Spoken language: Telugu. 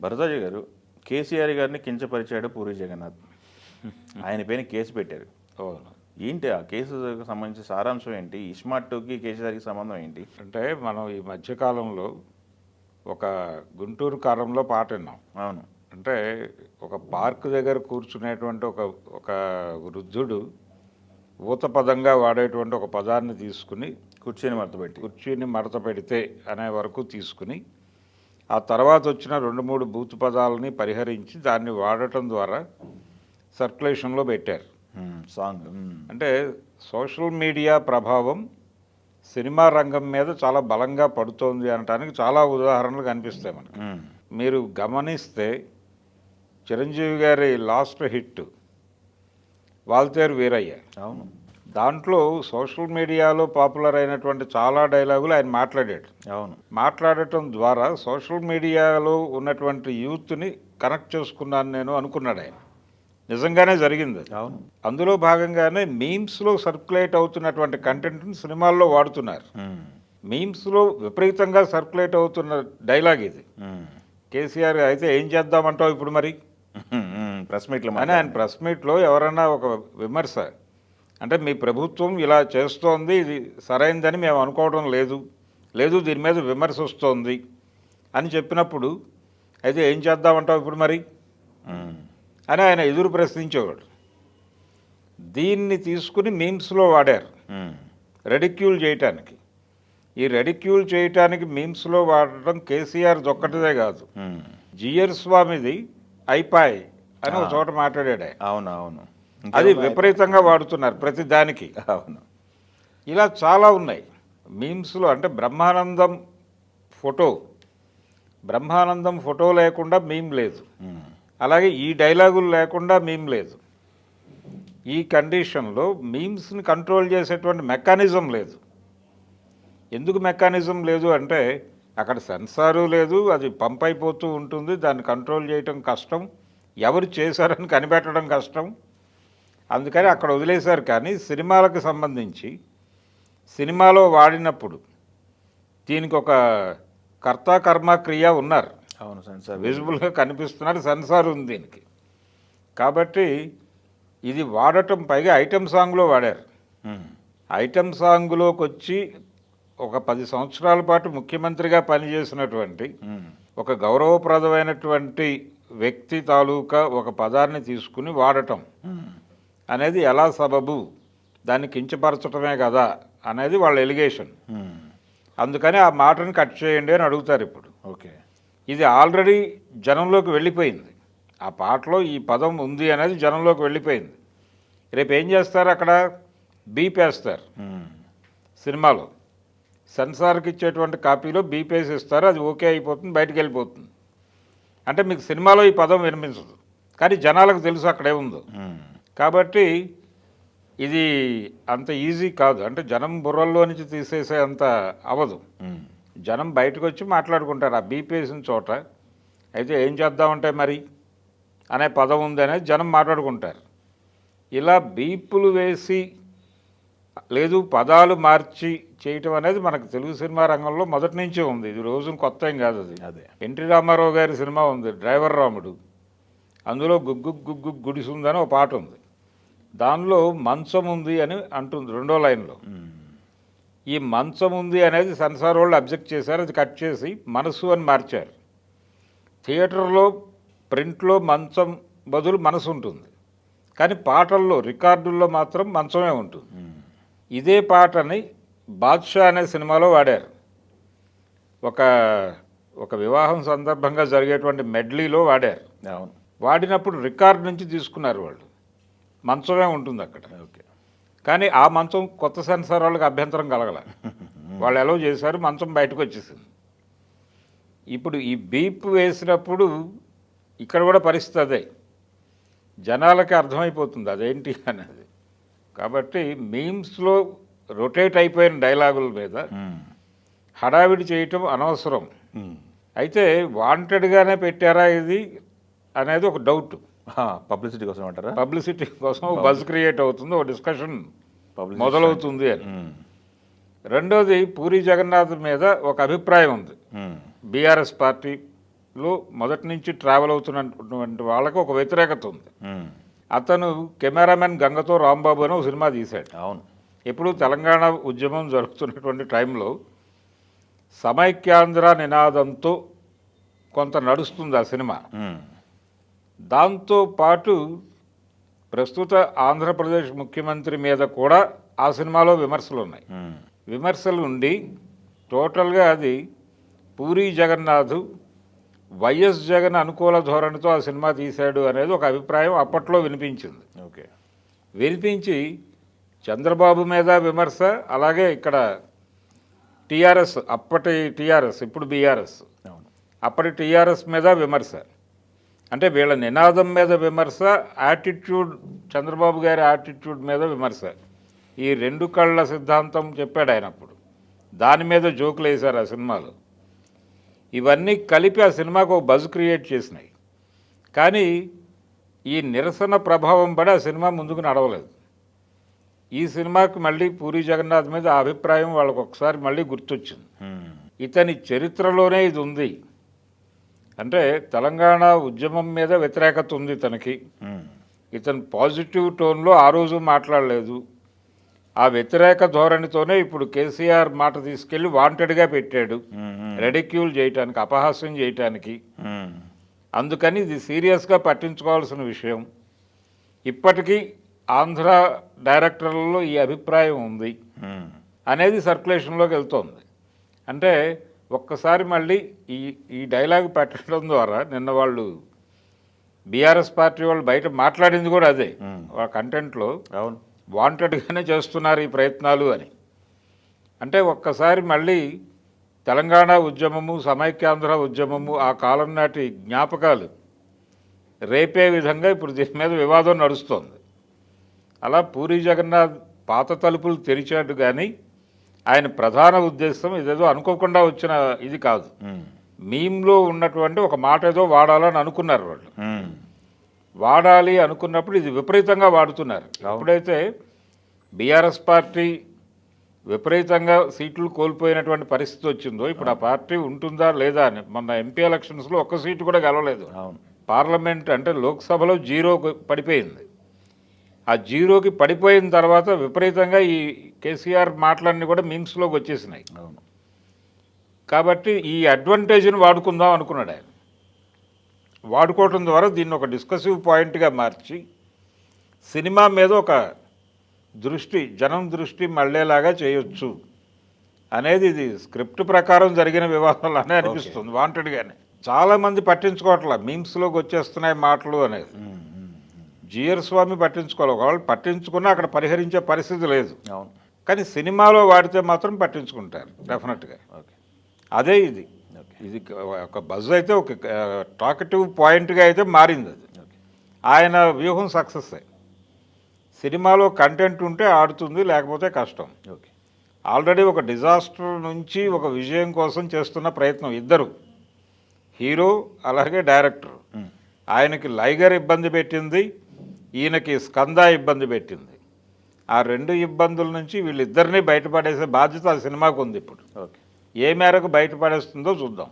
భరద్వాజ గారు కేసీఆర్ గారిని కించపరిచాడు పూరి జగన్నాథ్. ఆయన పైన కేసు పెట్టారు. అవును. ఏంటి ఆ కేసుకు సంబంధించిన సారాంశం ఏంటి? ఇస్మార్ట్కి కేసీఆర్కి సంబంధం ఏంటి? అంటే మనం ఈ మధ్యకాలంలో ఒక గుంటూరు కారంలో పాట విన్నాం. అవును. అంటే ఒక పార్క్ దగ్గర కూర్చునేటువంటి ఒక ఒక వృద్ధుడు ఊత పదంగా వాడేటువంటి ఒక పదాన్ని తీసుకుని కూర్చొని మడతపెట్టి కుర్చీని మడత పెడితే అనే వరకు తీసుకుని ఆ తర్వాత వచ్చిన రెండు మూడు బూత్ పదాలని పరిహరించి దాన్ని వాడటం ద్వారా సర్క్యులేషన్లో పెట్టారు సాంగ్. అంటే సోషల్ మీడియా ప్రభావం సినిమా రంగం మీద చాలా బలంగా పడుతోంది అనడానికి చాలా ఉదాహరణలు కనిపిస్తాయి మనకి. మీరు గమనిస్తే చిరంజీవి గారి లాస్ట్ హిట్ వాల్తేరు వీరయ్య అవును దాంట్లో సోషల్ మీడియాలో పాపులర్ అయినటువంటి చాలా డైలాగులు ఆయన మాట్లాడాడు అవును మాట్లాడటం ద్వారా సోషల్ మీడియాలో ఉన్నటువంటి యూత్ని కనెక్ట్ చేసుకున్నాను నేను అనుకున్నాడు ఆయన నిజంగానే జరిగింది. అవును అందులో భాగంగానే మీమ్స్లో సర్క్యులేట్ అవుతున్నటువంటి కంటెంట్ని సినిమాల్లో వాడుతున్నారు. మీమ్స్లో విపరీతంగా సర్క్యులేట్ అవుతున్న డైలాగ్ ఇది. కేసీఆర్ అయితే ఏం చేద్దామంటావు ఇప్పుడు మరి. ప్రెస్ మీట్లో అని ఆయన ప్రెస్ మీట్లో ఎవరన్నా ఒక విమర్శ అంటే మీ ప్రభుత్వం ఇలా చేస్తోంది ఇది సరైందని మేము అనుకోవడం లేదు లేదు దీని మీద విమర్శ వస్తోంది అని చెప్పినప్పుడు అయితే ఏం చేద్దామంటావు ఇప్పుడు మరి. అని ఆయన ఎదురు ప్రశ్నించేవాడు దీన్ని తీసుకుని మీమ్స్లో వాడారు. రెడిక్యూల్ చేయటానికి ఈ రెడిక్యూల్ చేయటానికి మీమ్స్లో వాడటం కేసీఆర్ ఒక్కటిదే కాదు. జియర్ స్వామిది అయిపాయ్ అని ఒక చోట మాట్లాడాడు ఆయన. అవును అవును అది విపరీతంగా వాడుతున్నారు ప్రతి దానికి. అవును. ఇలా చాలా ఉన్నాయి. మీమ్స్లో అంటే బ్రహ్మానందం ఫోటో బ్రహ్మానందం ఫోటో లేకుండా మీమ్ లేదు. అలాగే ఈ డైలాగులు లేకుండా మీమ్ లేదు. ఈ కండిషన్లో మీమ్స్ని కంట్రోల్ చేసేటువంటి మెకానిజం లేదు. ఎందుకు మెకానిజం లేదు అంటే అక్కడ సెన్సారు లేదు అది పంప్ అయిపోతూ ఉంటుంది దాన్ని కంట్రోల్ చేయటం కష్టం ఎవరు చేశారని కనిపెట్టడం కష్టం. అందుకని అక్కడ వదిలేశారు కానీ సినిమాలకు సంబంధించి సినిమాలో వాడినప్పుడు దీనికి ఒక కర్త కర్మ క్రియ ఉన్నారు అవును సెన్సార్ విజిబుల్గా కనిపిస్తున్నారు సెన్సార్ ఉంది దీనికి కాబట్టి ఇది వాడటం పైగా ఐటెం సాంగ్లో వాడారు. ఐటెం సాంగ్లోకి వచ్చి ఒక పది సంవత్సరాల పాటు ముఖ్యమంత్రిగా పనిచేసినటువంటి. ఒక గౌరవప్రదమైనటువంటి వ్యక్తి తాలూకా ఒక పదాన్ని తీసుకుని వాడటం. అనేది ఎలా సబబు? దాన్ని కించపరచటమే కదా అనేది వాళ్ళ ఎలిగేషన్. హ్మ్. అందుకని ఆ మాటను కట్ చేయండి అని అడుగుతారు ఇప్పుడు. ఓకే. ఇది ఆల్రెడీ జనంలోకి వెళ్ళిపోయింది. ఆ పాటలో ఈ పదం ఉంది అనేది జనంలోకి వెళ్ళిపోయింది. రేపు ఏం చేస్తారు అక్కడ? బీప్ వేస్తారు. హ్మ్. సినిమాలో. సెన్సార్కి ఇచ్చేటువంటి కాపీలో బీప్ వేసి ఇస్తారు అది ఓకే అయిపోతుంది బయటికి వెళ్ళిపోతుంది. అంటే మీకు సినిమాలో ఈ పదం వినిపించదు. కానీ జనాలకు తెలుసు అక్కడే ఉందో. హ్మ్. కాబట్టి ఇది అంత ఈజీ కాదు. అంటే జనం బుర్రల్లో నుంచి తీసేసే అంత అవదు. జనం బయటకు వచ్చి మాట్లాడుకుంటారు. ఆ బీప్ వేసిన చోట అయితే ఏం చేద్దామంటే మరి అనే పదం ఉంది అనేది జనం మాట్లాడుకుంటారు. ఇలా బీపులు వేసి లేదు పదాలు మార్చి చేయటం అనేది మనకు తెలుగు సినిమా రంగంలో మొదటి నుంచే ఉంది. ఇది రోజు కొత్త ఏం కాదు అది. అదే. ఎన్టీ రామారావు గారి సినిమా ఉంది. డ్రైవర్ రాముడు. అందులో గుగ్గు గుగ్గు గుడిసుందని ఒక పాట ఉంది. దానిలో మంచం ఉంది అని అంటుంది రెండో లైన్లో. ఈ మంచం ఉంది అనేది సెన్సార్ వాళ్ళు అబ్జెక్ట్ చేశారు అది కట్ చేసి మనసు అని మార్చారు. థియేటర్లో ప్రింట్లో మంచం బదులు మనసు ఉంటుంది. కానీ పాటల్లో రికార్డుల్లో మాత్రం మంచమే ఉంటుంది. ఇదే పాటని బాద్షా అనే సినిమాలో వాడారు. ఒక ఒక వివాహం సందర్భంగా జరిగేటువంటి మెడ్లీలో వాడారు. వాడినప్పుడు రికార్డ్ నుంచి తీసుకున్నారు వాళ్ళు. మంచమే ఉంటుంది అక్కడ. ఓకే. కానీ ఆ మంచం కొత్త సెన్సార్ వాళ్ళకి అభ్యంతరం కలగల. వాళ్ళు ఎలా చేశారు మంచం బయటకు వచ్చేసింది. ఇప్పుడు ఈ బీప్ వేసినప్పుడు ఇక్కడ కూడా పరిస్థితి అదే. జనాలకి అర్థమైపోతుంది అదేంటి అనేది. కాబట్టి మీమ్స్లో రొటేట్ అయిపోయిన డైలాగుల మీద హ్మ్. హడావిడి చేయటం అనవసరం. హ్మ్. అయితే వాంటెడ్గానే పెట్టారా ఇది అనేది ఒక డౌట్ పబ్లిసిటీ కోసం అంటారా? పబ్లిసిటీ కోసం బజ్ క్రియేట్ అవుతుంది ఒక డిస్కషన్ మొదలవుతుంది అని. హ్మ్. రెండోది పూరి జగన్నాథ్ మీద ఒక అభిప్రాయం ఉంది. హ్మ్. బీఆర్ఎస్ పార్టీ లో మొదటి నుంచి ట్రావెల్ అవుతున్నటువంటి వాళ్ళకి ఒక వ్యతిరేకత ఉంది. ఉమ్. అతను కెమెరామెన్ గంగతో రాంబాబు అని ఒక సినిమా తీశాడు. అవును. ఎప్పుడు తెలంగాణ ఉద్యమం జరుగుతున్నటువంటి టైంలో సమైక్యాంధ్ర నినాదంతో కొంత నడుస్తుంది ఆ సినిమా. ఉమ్. దాంతో పాటు ప్రస్తుత ఆంధ్రప్రదేశ్ ముఖ్యమంత్రి మీద కూడా ఆ సినిమాలో విమర్శలు ఉన్నాయి. విమర్శలు ఉండి టోటల్గా అది పూరి జగన్నాథ్ వైఎస్ జగన్ అనుకూల ధోరణితో ఆ సినిమా తీశాడు అనేది ఒక అభిప్రాయం అప్పట్లో వినిపించింది ఓకే వినిపించి చంద్రబాబు మీద విమర్శ అలాగే ఇక్కడ టీఆర్ఎస్ అప్పటి టీఆర్ఎస్ ఇప్పుడు బీఆర్ఎస్ అప్పటి టీఆర్ఎస్ మీద విమర్శ అంటే వీళ్ళ నినాదం మీద విమర్శ యాటిట్యూడ్ చంద్రబాబు గారి యాటిట్యూడ్ మీద విమర్శ. ఈ రెండు కళ్ళ సిద్ధాంతం చెప్పాడు ఆయన అప్పుడు. దాని మీద జోకులు వేశారు ఆ సినిమాలో. ఇవన్నీ కలిపి ఆ సినిమాకు ఒక బజ్ క్రియేట్ చేసినాయి. కానీ ఈ నిరసన ప్రభావం పడి ఆ సినిమా ముందుకు నడవలేదు. ఈ సినిమాకి మళ్ళీ పూరి జగన్నాథ్ మీద అభిప్రాయం వాళ్ళకు ఒకసారి మళ్ళీ గుర్తొచ్చింది. ఇతని చరిత్రలోనే ఇది ఉంది. అంటే తెలంగాణ ఉద్యమం మీద వ్యతిరేకత ఉంది ఇతనికి ఉమ్. ఇతను పాజిటివ్ టోన్లో ఆ రోజు మాట్లాడలేదు ఆ వ్యతిరేక ధోరణితోనే ఇప్పుడు కేసీఆర్ మాట తీసుకెళ్ళి వాంటెడ్గా పెట్టాడు. రెడిక్యూల్ చేయటానికి అపహాస్యం చేయటానికి. అందుకని ఇది సీరియస్గా పట్టించుకోవాల్సిన విషయం ఇప్పటికీ ఆంధ్ర డైరెక్టర్లలో ఈ అభిప్రాయం ఉంది. అనేది సర్క్యులేషన్లోకి వెళ్తోంది అంటే ఒక్కసారి మళ్ళీ ఈ ఈ డైలాగ్ పెట్టడం ద్వారా నిన్న వాళ్ళు బీఆర్ఎస్ పార్టీ వాళ్ళు బయట మాట్లాడింది కూడా అదే. వాళ్ళ కంటెంట్లో అవును. వాంటెడ్గానే చేస్తున్నారు ఈ ప్రయత్నాలు అని. అంటే ఒక్కసారి మళ్ళీ తెలంగాణ ఉద్యమము సమైక్యాంధ్ర ఉద్యమము ఆ కాలం నాటి జ్ఞాపకాలు రేపే విధంగా ఇప్పుడు దీని మీద వివాదం నడుస్తోంది. అలా పూరి జగన్నాథ్ పాత తలుపులు తెరిచాడు కానీ ఆయన ప్రధాన ఉద్దేశం ఇదేదో అనుకోకుండా వచ్చిన ఇది కాదు. మీమ్లో ఉన్నటువంటి ఒక మాట ఏదో వాడాలని అనుకున్నారు వాళ్ళు. వాడాలి అనుకున్నప్పుడు ఇది విపరీతంగా వాడుతున్నారు. ఎప్పుడైతే బీఆర్ఎస్ పార్టీ విపరీతంగా సీట్లు కోల్పోయినటువంటి పరిస్థితి వచ్చిందో ఇప్పుడు ఆ పార్టీ ఉంటుందా లేదా అని మొన్న ఎంపీ ఎలక్షన్స్లో ఒక్క సీటు కూడా గెలవలేదు. పార్లమెంట్ అంటే లోక్సభలో జీరో పడిపోయింది. ఆ జీరోకి పడిపోయిన తర్వాత విపరీతంగా ఈ కేసీఆర్ మాటలన్నీ కూడా మీమ్స్లోకి వచ్చేసినాయి. అవును. కాబట్టి ఈ అడ్వాంటేజ్ని వాడుకుందాం అనుకున్నాడు ఆయన. వాడుకోవటం ద్వారా దీన్ని ఒక డిస్కసివ్ పాయింట్గా మార్చి సినిమా మీద ఒక దృష్టి జనం దృష్టి మళ్ళేలాగా చేయొచ్చు అనేది ఇది స్క్రిప్ట్ ప్రకారం జరిగిన వివాదంలానే అనిపిస్తుంది వాంటెడ్గానే. చాలామంది పట్టించుకోవట్లే మీమ్స్లోకి వచ్చేస్తున్నాయి మాటలు అనేది. జిఆర్ స్వామి పట్టించుకోవాలి. ఒకవేళ పట్టించుకున్నా అక్కడ పరిహరించే పరిస్థితి లేదు. అవును. కానీ సినిమాలో వాడితే మాత్రం పట్టించుకుంటారు డెఫినెట్గా. ఓకే. అదే ఇది. ఇది ఒక బజ్ అయితే ఒక టాకటివ్ పాయింట్గా అయితే మారింది అది. ఆయన వ్యూహం సక్సెస్ సినిమాలో కంటెంట్ ఉంటే ఆడుతుంది లేకపోతే కష్టం. ఓకే. ఆల్రెడీ ఒక డిజాస్టర్ నుంచి ఒక విజయం కోసం చేస్తున్న ప్రయత్నం ఇద్దరు. హీరో అలాగే డైరెక్టర్. ఆయనకి లైగర్ ఇబ్బంది పెట్టింది. ఈయనకి స్కంద ఇబ్బంది పెట్టింది. ఆ రెండు ఇబ్బందుల నుంచి వీళ్ళిద్దరినీ బయటపడేసే బాధ్యత ఆ సినిమాకు ఉంది ఇప్పుడు. ఓకే. ఏ మేరకు బయటపడేస్తుందో చూద్దాం.